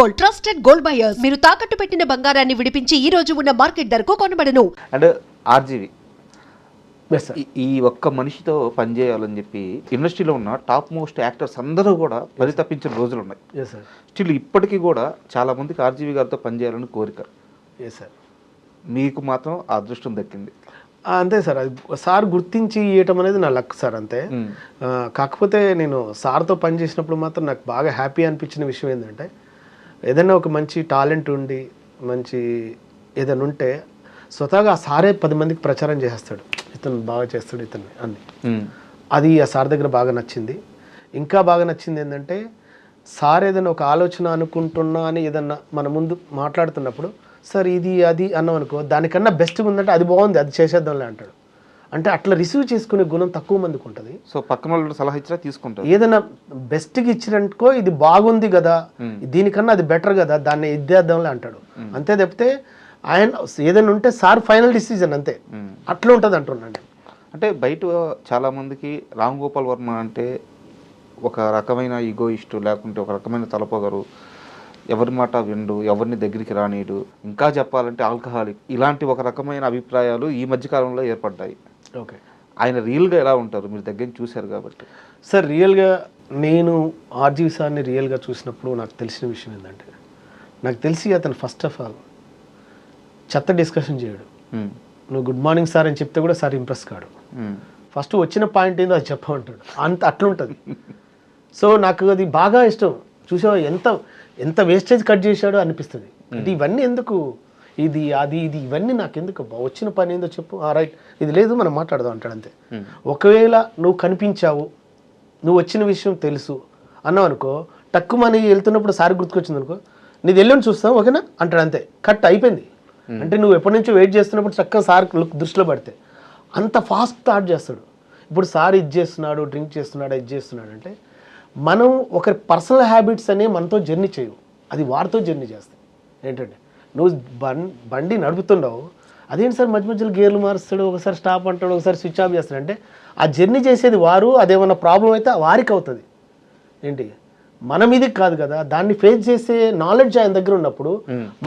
Gold trusted gold buyers మీరు తాకట్టు పెట్టిన బంగారాన్ని విడిపించి ఈ రోజు ఉన్న మార్కెట్ ధరకు కొనబడను. అండ్ ఆర్జీవి ఈ- ఒక్క మనిషితో పనిచేయాలని చెప్పి ఇండస్ట్రీలో ఉన్న టాప్ మోస్ట్ యాక్టర్స్ అందరూ కూడా పరితపించిన రోజులు ఉన్నాయి. ఎస్ సార్ స్టిల్ ఇప్పటికీ కూడా చాలా మందికి ఆర్జీవి గారితో పనిచేయాలని కోరిక. ఎస్ సార్ మీకు మాత్రం ఆ అదృష్టం దక్కింది. అంతే సార్ అది సార్ గుర్తించి ఇవ్వటం అనేది నా లక్ సార్ అంతే. ఆ, కాకపోతే నేను సార్తో పని చేసినప్పుడు మాత్రం నాకు బాగా హ్యాపీ అనిపించిన విషయం ఏంటంటే ఏదైనా ఒక మంచి టాలెంట్ ఉండి మంచి ఏదైనా ఉంటే స్వతహాగా ఆ సారే పది మందికి ప్రచారం చేసేస్తాడు. ఇతను బాగా చేస్తాడు ఇతను అన్ని. అది ఆ సార్ దగ్గర బాగా నచ్చింది. ఇంకా బాగా నచ్చింది ఏంటంటే సార్ ఏదైనా ఒక ఆలోచన అనుకుంటున్నా అని ఏదన్నా మన ముందు మాట్లాడుతున్నప్పుడు సార్ ఇది అది అన్నాం అనుకో దానికన్నా బెస్ట్గా ఉందంటే అది బాగుంది అది చేసేద్దాంలే అంటాడు. అంటే అట్లా రిసీవ్ చేసుకునే గుణం తక్కువ మందికి ఉంటుంది. సో పక్కన వాళ్ళు సలహా ఇచ్చినా తీసుకుంటారు. ఏదైనా బెస్ట్కి ఇచ్చినట్టుకో ఇది బాగుంది కదా దీనికన్నా అది బెటర్ కదా దాన్ని ఇద్దేద్దాంలే అంటాడు. అంతే తప్పితే ఆయన ఏదైనా ఉంటే సార్ ఫైనల్ డిసిజన్ అంతే. అట్లా ఉంటుంది అంటున్నాను అంటే బయట చాలా మందికి రామ్ గోపాల్ వర్మ అంటే ఒక రకమైన ఈగోయిస్టు లేకుంటే ఒక రకమైన తలపొగరు ఎవరి మాట విండు ఎవరిని దగ్గరికి రానీడు ఇంకా చెప్పాలంటే ఆల్కహాలిక్ ఇలాంటి ఒక రకమైన అభిప్రాయాలు ఈ మధ్యకాలంలో ఏర్పడ్డాయి. ఓకే. ఆయన రియల్గా ఎలా ఉంటారు? మీరు దగ్గర చూశారు కాబట్టి. సార్ రియల్గా నేను ఆర్జీవి సార్ని రియల్గా చూసినప్పుడు నాకు తెలిసిన విషయం ఏంటంటే నాకు తెలిసి అతను ఫస్ట్ ఆఫ్ ఆల్ చెత్త డిస్కషన్ చేయడు. నువ్వు గుడ్ మార్నింగ్ సార్ అని చెప్తే కూడా సార్ ఇంప్రెస్ కాడు. ఫస్ట్ వచ్చిన పాయింట్ ఏందో అది చెప్పమంటాడు. అంత అట్లుంటుంది. సో నాకు అది బాగా ఇష్టం. చూసావా ఎంత ఎంత వేస్టేజ్ కట్ చేశాడో అనిపిస్తుంది. అంటే ఇవన్నీ ఎందుకు ఇది అది ఇది ఇవన్నీ నాకు ఎందుకు? వచ్చిన పని ఏందో చెప్పు. ఆ రైట్ ఇది లేదు మనం మాట్లాడదాం అంటాడు అంతే. ఒకవేళ నువ్వు కనిపించావు నువ్వు వచ్చిన విషయం తెలుసు అన్నావు అనుకో టక్కు మని వెళ్తున్నప్పుడు సారి గుర్తుకొచ్చింది అనుకో నీది వెళ్ళని చూస్తాం ఓకేనా? అంటాడు అంతే. కట్ అయిపోయింది. అంటే నువ్వు ఎప్పటి నుంచో వెయిట్ చేస్తున్నప్పుడు చక్కగా సార్ లుక్ దృష్టిలో పడితే అంత ఫాస్ట్ థాట్ చేస్తాడు. ఇప్పుడు సార్ ఇది చేస్తున్నాడు డ్రింక్ చేస్తున్నాడు ఇది చేస్తున్నాడు అంటే మనం ఒకరి పర్సనల్ హ్యాబిట్స్ అనే మనతో జర్నీ చేయవు. అది వారితో జర్నీ చేస్తాయి. ఏంటంటే నువ్వు బండి నడుపుతున్నావు అదేంటి సార్ మధ్య మధ్యలో గేర్లు మారుస్తాడు ఒకసారి స్టాప్ అంటాడు ఒకసారి స్విచ్ ఆఫ్ చేస్తాడు? అంటే ఆ జర్నీ చేసేది వారు అదేమన్నా ప్రాబ్లం అయితే వారికి అవుతుంది. ఏంటి? మన మీదకి కాదు కదా. దాన్ని ఫేస్ చేసే నాలెడ్జ్ ఆయన దగ్గర ఉన్నప్పుడు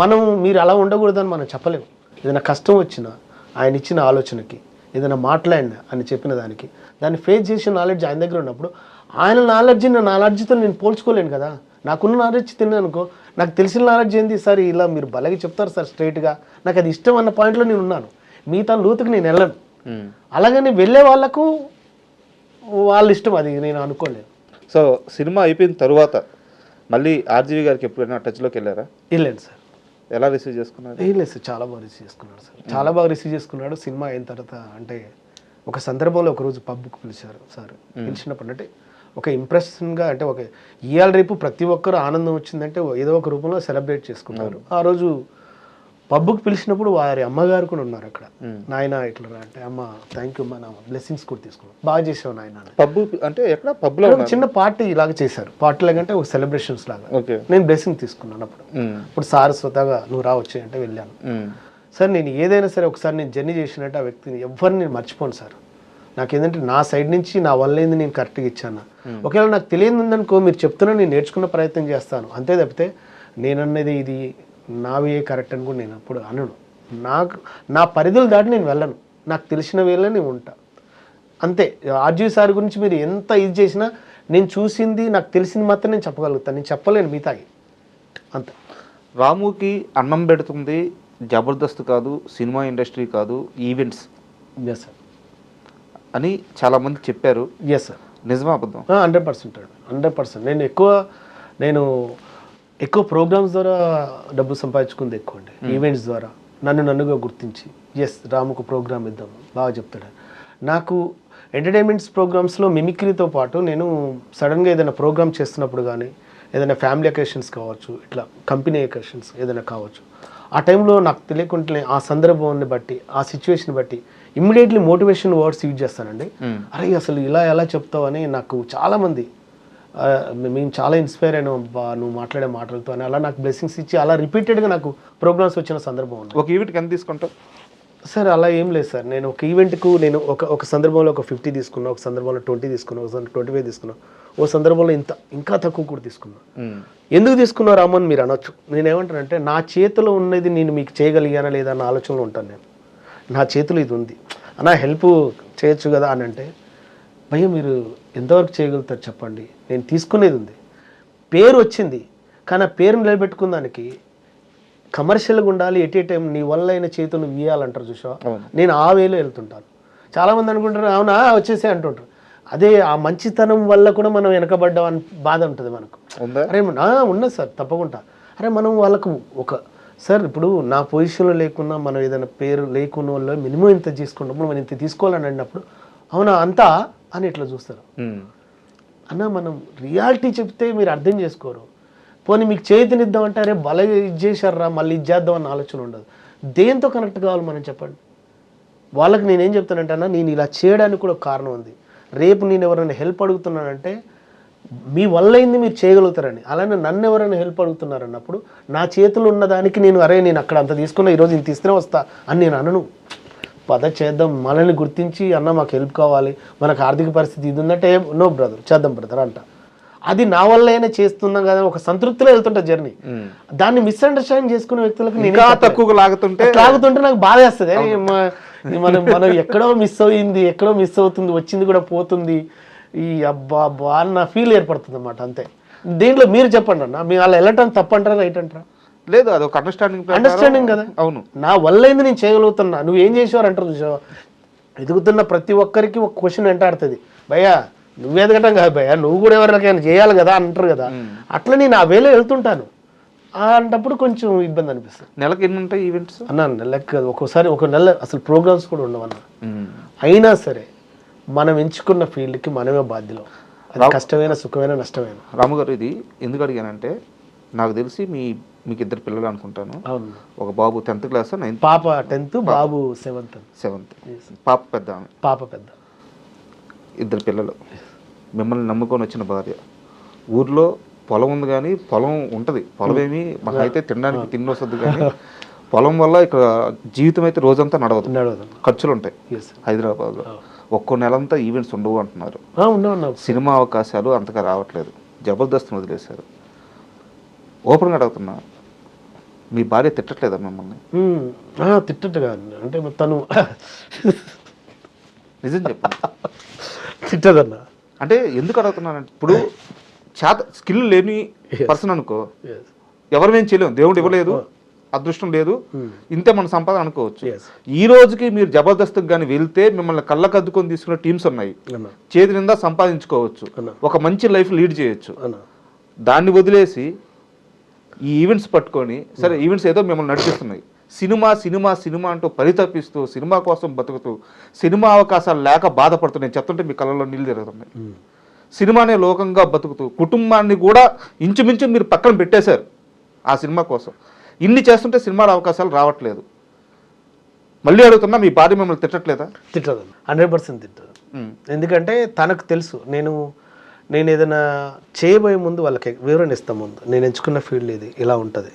మనం మీరు అలా ఉండకూడదని మనం చెప్పలేము. ఏదైనా కష్టం వచ్చినా ఆయన ఇచ్చిన ఆలోచనకి ఏదైనా మాట్లాడినా అని చెప్పిన దానికి దాన్ని ఫేస్ చేసే నాలెడ్జ్ ఆయన దగ్గర ఉన్నప్పుడు ఆయన నాలెడ్జ్ నా నాలెడ్జ్తో నేను పోల్చుకోలేను కదా. నాకున్న నాలెడ్జ్ తిన్నాను అనుకో నాకు తెలిసిన నాలెడ్జ్ ఏంది? సార్ ఇలా మీరు బలగి చెప్తారు సార్ స్ట్రైట్గా. నాకు అది ఇష్టం అన్న పాయింట్లో నేను ఉన్నాను. మిగతా లోతుకి నేను వెళ్ళను. అలాగని వెళ్ళే వాళ్ళకు వాళ్ళ ఇష్టం అది నేను అనుకోలేను సో సినిమా అయిపోయిన తర్వాత మళ్ళీ ఆర్జీవి గారికి ఎప్పుడైనా టచ్లోకి వెళ్ళారా? వెళ్ళండి సార్. ఎలా రిసీవ్ చేసుకున్నారు? ఏం లేదు సార్ చాలా బాగా రిసీవ్ చేసుకున్నాడు సార్. చాలా బాగా రిసీవ్ చేసుకున్నాడు. సినిమా అయిన తర్వాత అంటే ఒక సందర్భంలో ఒకరోజు పబ్కి పిలిచారు సార్. పిలిచినప్పుడు అంటే ఒక ఇంప్రెషన్గా అంటే ఒక ఇవాళ రేపు ప్రతి ఒక్కరు ఆనందం వచ్చిందంటే ఏదో ఒక రూపంలో సెలబ్రేట్ చేసుకున్నారు ఆ రోజు పబ్కి పిలిచినప్పుడు వారి అమ్మగారు కూడా ఉన్నారు అక్కడ. నాయన ఇట్లా అంటే అమ్మ థ్యాంక్ యూ అమ్మ నా బ్లెస్సింగ్స్ కూడా తీసుకున్నాం బాగా చేసావు నాయన. పబ్బు అంటే ఎక్కడ? పబ్లో చిన్న పార్టీ ఇలాగ చేశారు. పార్టీ లాగంటే ఒక సెలబ్రేషన్స్ లాగా. నేను బ్లెస్సింగ్ తీసుకున్నాను అప్పుడు. ఇప్పుడు సార్ స్వతహాగా నువ్వు రావచ్చు అంటే వెళ్ళాను. సార్ నేను ఏదైనా సరే ఒకసారి నేను జర్నీ చేసినట్టు ఆ వ్యక్తిని ఎవరిని నేను మర్చిపోను సార్. నాకు ఏంటంటే నా సైడ్ నుంచి నా వల్ల ఏంది నేను కరెక్ట్గా ఇచ్చాను. ఒకవేళ నాకు తెలియదు ఉందనుకో మీరు చెప్తున్నా నేను నేర్చుకున్న ప్రయత్నం చేస్తాను. అంతే తప్పితే నేనన్నది ఇది నావే కరెక్ట్ అని కూడా నేను అప్పుడు అనను. నాకు నా పరిధులు దాటి నేను వెళ్ళను. నాకు తెలిసిన వేళ నేను ఉంటా. అంతే. ఆర్జీ సార్ గురించి మీరు ఎంత ఇది చేసినా నేను చూసింది నాకు తెలిసింది మాత్రం నేను చెప్పగలుగుతాను నేను చెప్పలేను మిగతాయి. అంతే. రాముకి అన్నం పెడుతుంది జబర్దస్త్ కాదు సినిమా ఇండస్ట్రీ కాదు ఈవెంట్స్ ఎస్ సార్ అని చాలామంది చెప్పారు. ఎస్ సార్ నిజమా అబద్ధం? హండ్రెడ్ పర్సెంట్ హండ్రెడ్ పర్సెంట్ నేను ఎక్కువ నేను ఎక్కువ ప్రోగ్రామ్స్ ద్వారా డబ్బు సంపాదించుకుంది ఎక్కువ అండి. ఈవెంట్స్ ద్వారా. నన్ను నన్నుగా గుర్తించి. ఎస్ రాముకు ప్రోగ్రామ్ ఇద్దాం. బాగా చెప్తాడు నాకు ఎంటర్టైన్మెంట్స్ ప్రోగ్రామ్స్లో మిమిక్రీతో పాటు నేను సడన్గా ఏదైనా ప్రోగ్రామ్ చేస్తున్నప్పుడు కానీ ఏదైనా ఫ్యామిలీ అకేషన్స్ కావచ్చు ఇట్లా కంపెనీ అకేషన్స్ ఏదైనా కావచ్చు ఆ టైంలో నాకు తెలియకుండానే ఆ సందర్భాన్ని బట్టి ఆ సిచ్యువేషన్ బట్టి ఇమ్మీడియట్లీ మోటివేషన్ వర్డ్స్ యూజ్ చేస్తానండి. అరే అసలు ఇలా ఎలా చెప్తావు అని నాకు చాలామంది మేము చాలా ఇన్స్పైర్ అయినాం నువ్వు మాట్లాడే మాటలతో అని అలా నాకు బ్లెస్సింగ్స్ ఇచ్చి అలా రిపీటెడ్గా నాకు ప్రోగ్రామ్స్ వచ్చిన సందర్భం ఉంది. ఒక ఈవెంట్కి ఎంత తీసుకుంటావు? సార్ అలా ఏం లేదు సార్. నేను ఒక ఈవెంట్కు నేను ఒక ఒక సందర్భంలో ఒక ఫిఫ్టీ తీసుకున్నా ఒక సందర్భంలో ట్వంటీ తీసుకున్నా ఒక సందర్భంలో ట్వంటీ ఫైవ్ తీసుకున్నా ఓ సందర్భంలో ఇంత ఇంకా తక్కువ కూడా తీసుకున్నా. ఎందుకు తీసుకున్నారు అమ్మ అని మీరు అనొచ్చు. నేనేమంటానంటే నా చేతిలో ఉన్నది నేను మీకు చేయగలిగానా లేదా అన్న ఆలోచనలో ఉంటాను నేను. నా చేతిలో ఇది ఉంది. అన్న హెల్ప్ చేయొచ్చు కదా అని అంటే భయ్య మీరు ఎంతవరకు చేయగలుగుతారు చెప్పండి. నేను తీసుకునేది ఉంది. పేరు వచ్చింది. కానీ ఆ పేరు నిలబెట్టుకున్న దానికి కమర్షియల్గా ఉండాలి ఎట్ ఏ టైం నీ వల్ల అయిన చేతులు నువ్వు ఇయ్యాలంటారు చూసావా. నేను ఆ వేలో వెళ్తుంటాను. చాలామంది అనుకుంటారు అవునా వచ్చేసే అంటుంటారు. అదే ఆ మంచితనం వల్ల కూడా మనం వెనకబడ్డాం అని బాధ ఉంటుంది మనకు. అరే ఉన్నది సార్ తప్పకుండా. అరే మనం వాళ్ళకు ఒక సార్ ఇప్పుడు నా పొజిషన్లో లేకున్నా మనం ఏదైనా పేరు లేకున్న వాళ్ళు మినిమం ఇంత తీసుకుంటాము మనం ఇంత తీసుకోవాలని అన్నప్పుడు అవునా అంతా? అని ఇట్లా చూస్తారు. అన్న మనం రియాలిటీ చెప్తే మీరు అర్థం చేసుకోరు. పోనీ మీకు చేతినిద్దామంటే అరే బల ఇది చేశారా మళ్ళీ ఇది చేద్దాం అన్న ఆలోచన ఉండదు. దేంతో కనెక్ట్ కావాలి మనం చెప్పండి? వాళ్ళకి నేనేం చెప్తానంటే అన్న నేను ఇలా చేయడానికి కూడా కారణం ఉంది. రేపు నేను ఎవరైనా హెల్ప్ అడుగుతున్నానంటే మీ వల్ల అయింది మీరు చేయగలుగుతారని. అలానే నన్ను ఎవరైనా హెల్ప్ అడుగుతున్నారు అన్నప్పుడు నా చేతులు ఉన్నదానికి నేను అరే నేను అక్కడ అంత తీసుకున్నా ఈరోజు ఇంత ఇస్తేనే వస్తా అని నేను అనను. పద చేద్దాం. మనల్ని గుర్తించి అన్న మాకు హెల్ప్ కావాలి. మనకు ఆర్థిక పరిస్థితి ఇది ఉందంటే నో బ్రదర్ చేద్దాం బ్రదర్ అంట. అది నా వల్ల అయినా చేస్తున్నాం కదా ఒక సంతృప్తిలో వెళ్తుంటా జర్నీ. దాన్ని మిస్అండర్స్టాండ్ చేసుకునే వ్యక్తులకు నేనే చెప్పలేను. తక్కువ లాగుతుంటే అట్లా ఆగుతుంటే నాకు బాధ వేస్తుంది. మనం మనం ఎక్కడో మిస్ అయింది ఎక్కడో మిస్ అవుతుంది వచ్చింది కూడా పోతుంది ఈ అబ్బా అబ్బా అన్న ఫీల్ ఏర్పడుతుంది అన్నమాట అంతే. దీంట్లో మీరు చెప్పండి అన్న మీ వాళ్ళు వెళ్ళటం తప్పంటారా రైట్ అంటారా లేదు అది ఒక అండర్స్టాండింగ్ అండర్స్టాండింగ్ కదా. అవును. నా వల్ల నేను చేయగలుగుతున్నా? నువ్వు ఏం చేసేవారు అంటారు చూసావా ఎదుగుతున్న ప్రతి ఒక్కరికి ఒక క్వశ్చన్ వెంటాడుతుంది. భయ్యా నువ్వు ఎదగటం కాదు భయ్యా నువ్వు కూడా ఎవరికైనా చేయాలి కదా అంటారు కదా. అట్లా నేను ఆ వేలో వెళ్తుంటాను. అంటప్పుడు కొంచెం ఇబ్బంది అనిపిస్తుంది. నెలకి ఎన్ని ఉంటాయి ఈవెంట్స్ అన్న నెలకి ఒక్కోసారి ఒక నెల అసలు ప్రోగ్రామ్స్ కూడా ఉండవన్న. అయినా సరే మనం ఎంచుకున్న ఫీల్డ్కి మనమే బాధ్యులం. అది కష్టమైన సుఖమైన నష్టమైన. రాము గారు ఇది ఎందుకు అడిగానంటే నాకు తెలిసి మీ మీకు ఇద్దరు పిల్లలు అనుకుంటాను. ఒక బాబు టెన్త్ క్లాస్ నైన్త్ పాప టెన్త్ బాబు సెవెంత్. సెవెంత్. పాప పెద్ద పాప పెద్ద. ఇద్దరు పిల్లలు. మిమ్మల్ని నమ్ముకొని వచ్చిన భార్య. ఊర్లో పొలం ఉంది కానీ పొలం ఉంటుంది. పొలం ఏమి మాకైతే తినడానికి తిండి వస్తుంది కానీ పొలం వల్ల ఇక్కడ జీవితం అయితే రోజంతా నడవదు. నడవదు. ఖర్చులు ఉంటాయి. హైదరాబాద్లో. ఒక్కో నెలంతా ఈవెంట్స్ ఉండవు అంటున్నారు. సినిమా అవకాశాలు అంతగా రావట్లేదు. జబర్దస్త్ వదిలేశారు. ఓపెన్గా అడుగుతున్నా మీ భార్య తిట్టట్లేదా మిమ్మల్ని? తిట్టట్టుగా అంటే తను నిజం చెప్పండి తిట్టదన్న. అంటే ఎందుకు అడుగుతున్నానంటే ఇప్పుడు చేత స్కిల్ లేని పర్సన్ అనుకో. ఎవరు మేము చేయలేము దేవుడు ఇవ్వలేదు. అదృష్టం లేదు. ఇంతే మన సంపాదన అనుకోవచ్చు. ఈ రోజుకి మీరు జబర్దస్త్కి కానీ వెళ్తే మిమ్మల్ని కళ్ళకద్దుకొని తీసుకునే టీమ్స్ ఉన్నాయి. చేతి నిందా సంపాదించుకోవచ్చు. ఒక మంచి లైఫ్ లీడ్ చేయొచ్చు. దాన్ని వదిలేసి ఈ ఈవెంట్స్ పట్టుకొని సరే ఈవెంట్స్ ఏదో మిమ్మల్ని నడిపిస్తున్నాయి. సినిమా సినిమా సినిమా అంటూ పరితపిస్తూ సినిమా కోసం బతుకుతూ సినిమా అవకాశాలు లేక బాధపడుతూ నేను చెప్తుంటే మీ కళ్ళలో నీళ్ళు తిరుగుతున్నాయి. ఉమ్, సినిమానే లోకంగా బతుకుతూ కుటుంబాన్ని కూడా ఇంచుమించు మీరు పక్కన పెట్టేశారు ఆ సినిమా కోసం. ఇన్ని చేస్తుంటే సినిమాల అవకాశాలు రావట్లేదు. మళ్ళీ అడుగుతున్నా మీ భార్య మిమ్మల్ని తిట్టట్లేదా? తిట్టదన్న హండ్రెడ్ పర్సెంట్ తిట్టదు. ఎందుకంటే తనకు తెలుసు నేను నేను ఏదైనా చేయబోయే ముందు వాళ్ళకి వివరణ ఇస్తాం ముందు. నేను ఎంచుకున్న ఫీల్డ్ ఇది ఇలా ఉంటుంది.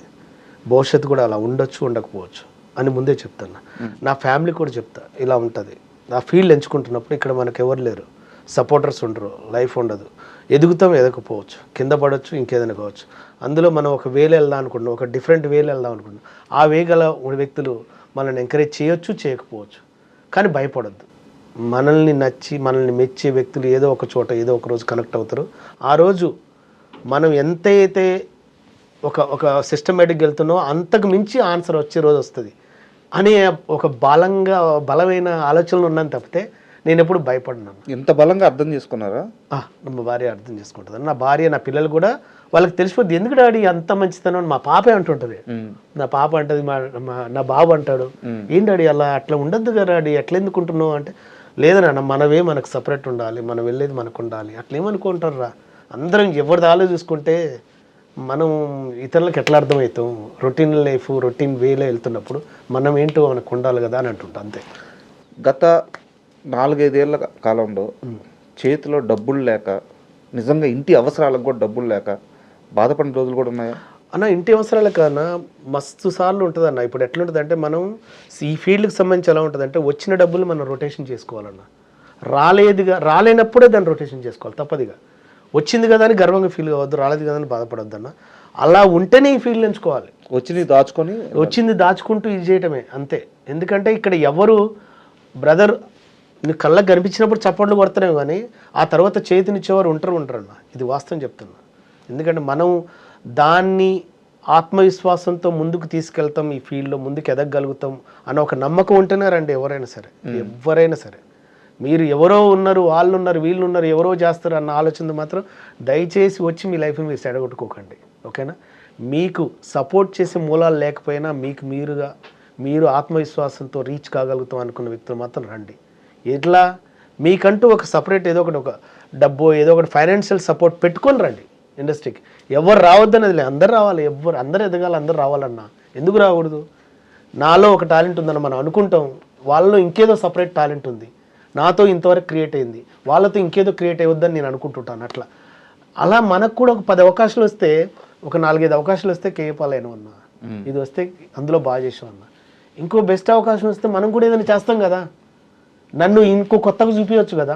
భవిష్యత్తు కూడా అలా ఉండొచ్చు ఉండకపోవచ్చు అని ముందే చెప్తాను నా ఫ్యామిలీ కూడా చెప్తా ఇలా ఉంటుంది. ఆ ఫీల్డ్ ఎంచుకుంటున్నప్పుడు ఇక్కడ మనకు ఎవరు లేరు. సపోర్టర్స్ ఉండరు లైఫ్ ఉండదు. ఎదుగుతాం ఎదకపోవచ్చు కింద పడవచ్చు ఇంకేదైనా కావచ్చు. అందులో మనం ఒక వేలు వెళ్దాం అనుకుంటున్నాం ఒక డిఫరెంట్ వేలు వెళ్దాం అనుకుంటున్నాం. ఆ వే గల వ్యక్తులు మనల్ని ఎంకరేజ్ చేయొచ్చు చేయకపోవచ్చు. కానీ భయపడొద్దు. మనల్ని నచ్చి మనల్ని మెచ్చే వ్యక్తులు ఏదో ఒక చోట ఏదో ఒక రోజు కనెక్ట్ అవుతారు. ఆ రోజు మనం ఎంత అయితే ఒక ఒక సిస్టమేటిక్గా వెళ్తున్నామో అంతకు మించి ఆన్సర్ వచ్చే రోజు వస్తుంది. అనే ఒక బలంగా బలమైన ఆలోచనలు ఉన్నాను తప్పితే నేను ఎప్పుడు భయపడినాను ఇంత బలంగా అర్థం చేసుకున్నారా? మా భార్య అర్థం చేసుకుంటుంది. నా భార్య నా పిల్లలు కూడా వాళ్ళకి తెలిసిపోద్ది ఎందుకు డాడీ అంత మంచితనం? అని మా పాపే అంటుంటుంది. నా పాప అంటది మా నా బాబు అంటాడు ఏం డాడీ అలా అట్లా ఉండద్దు కదా డాడీ ఎట్లా ఎందుకుంటున్నావు? అంటే లేదన్నా మనవే మనకు సపరేట్ ఉండాలి మనం వెళ్ళేది మనకు ఉండాలి అట్లా ఏమనుకుంటారా అందరం ఎవరిది ఆలో చూసుకుంటే మనం ఇతరులకు ఎట్లా అర్థమవుతాం? రొటీన్ లైఫ్ రొటీన్ వేలో వెళ్తున్నప్పుడు మనం ఏంటో మనకు ఉండాలి కదా అని అంటుంటా అంతే. గత నాలుగైదేళ్ళ కాలంలో చేతిలో డబ్బులు లేక నిజంగా ఇంటి అవసరాలకు కూడా డబ్బులు లేక బాధపడిన రోజులు కూడా ఉన్నాయా? అన్న ఇంటి అవసరాల కన్నా మస్తు సార్లు ఉంటుంది అన్న ఇప్పుడు ఎట్లుంటుంది అంటే మనం ఈ ఫీల్డ్కి సంబంధించి ఎలా ఉంటుంది అంటే వచ్చిన డబ్బులు మనం రొటేషన్ చేసుకోవాలన్న. రాలేదుగా రాలేనప్పుడే దాన్ని రొటేషన్ చేసుకోవాలి తప్పదిగా. వచ్చింది కదా అని గర్వంగా ఫీల్ కావద్దు రాలేదు కదా అని బాధపడొద్దు అన్న అలా ఉంటేనే ఈ ఫీల్డ్ ఎంచుకోవాలి. వచ్చి నీ దాచుకొని వచ్చింది దాచుకుంటూ ఇది చేయటమే అంతే. ఎందుకంటే ఇక్కడ ఎవరు బ్రదర్ నీ కళ్ళకు కనిపించినప్పుడు చప్పట్లు కొడుతున్నావు కానీ ఆ తర్వాత చేతినిచ్చేవారు ఉంటారు ఉంటారన్న ఇది వాస్తవం చెప్తున్నా. ఎందుకంటే మనం దాన్ని ఆత్మవిశ్వాసంతో ముందుకు తీసుకెళ్తాం ఈ ఫీల్డ్లో ముందుకు ఎదగగలుగుతాం అన్న ఒక నమ్మకం ఉంటేనే రండి ఎవరైనా సరే. ఎవరైనా సరే. మీరు ఎవరో ఉన్నారు వాళ్ళు ఉన్నారు వీళ్ళు ఉన్నారు ఎవరో చేస్తారు అన్న ఆలోచన మాత్రం దయచేసి వచ్చి మీ లైఫ్ని మీరు సెడగొట్టుకోకండి ఓకేనా? మీకు సపోర్ట్ చేసే మూలాలు లేకపోయినా మీకు మీరుగా మీరు ఆత్మవిశ్వాసంతో రీచ్ కాగలుగుతాం అనుకున్న వ్యక్తులు మాత్రం రండి. ఎట్లా మీకంటూ ఒక సపరేట్ ఏదో ఒకటి ఒక డబ్బు ఏదో ఒకటి ఫైనాన్షియల్ సపోర్ట్ పెట్టుకొని రండి ఇండస్ట్రీకి ఎవరు రావద్దనేది లేదు. అందరు రావాలి. ఎవరు అందరు ఎదగాలి అందరు రావాలన్నా. ఎందుకు రాకూడదు? నాలో ఒక టాలెంట్ ఉందని మనం అనుకుంటాం. వాళ్ళలో ఇంకేదో సపరేట్ టాలెంట్ ఉంది. నాతో ఇంతవరకు క్రియేట్ అయింది. వాళ్ళతో ఇంకేదో క్రియేట్ అయ్యొద్దని నేను అనుకుంటుంటాను. అట్లా. అలా మనకు కూడా ఒక పది అవకాశాలు వస్తే ఒక నాలుగైదు అవకాశాలు వస్తే కేపాలేను అన్న. ఇది వస్తే అందులో బాగా చేసాం అన్న. ఇంకో బెస్ట్ అవకాశం వస్తే మనం కూడా ఏదైనా చేస్తాం కదా. నన్ను ఇంకో కొత్తగా చూపించవచ్చు కదా.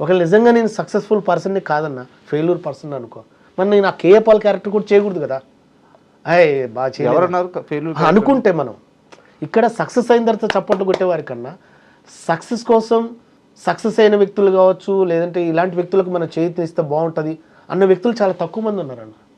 ఒకవేళ నిజంగా నేను సక్సెస్ఫుల్ పర్సన్ని కాదన్నా ఫెయిల్యూర్ పర్సన్ అనుకో. మరి నేను ఆ కేపాల్ క్యారెక్టర్ కూడా చేయకూడదు కదా. అయ్యే బాగా ఎవరన్నారు అనుకుంటే మనం. ఇక్కడ సక్సెస్ అయిన తర్వాత చప్పట్లు కొట్టేవారి కన్నా సక్సెస్ కోసం సక్సెస్ అయిన వ్యక్తులు కావచ్చు లేదంటే ఇలాంటి వ్యక్తులకు మనం చేతినిస్తే బాగుంటుంది అన్న వ్యక్తులు చాలా తక్కువ మంది ఉన్నారన్న.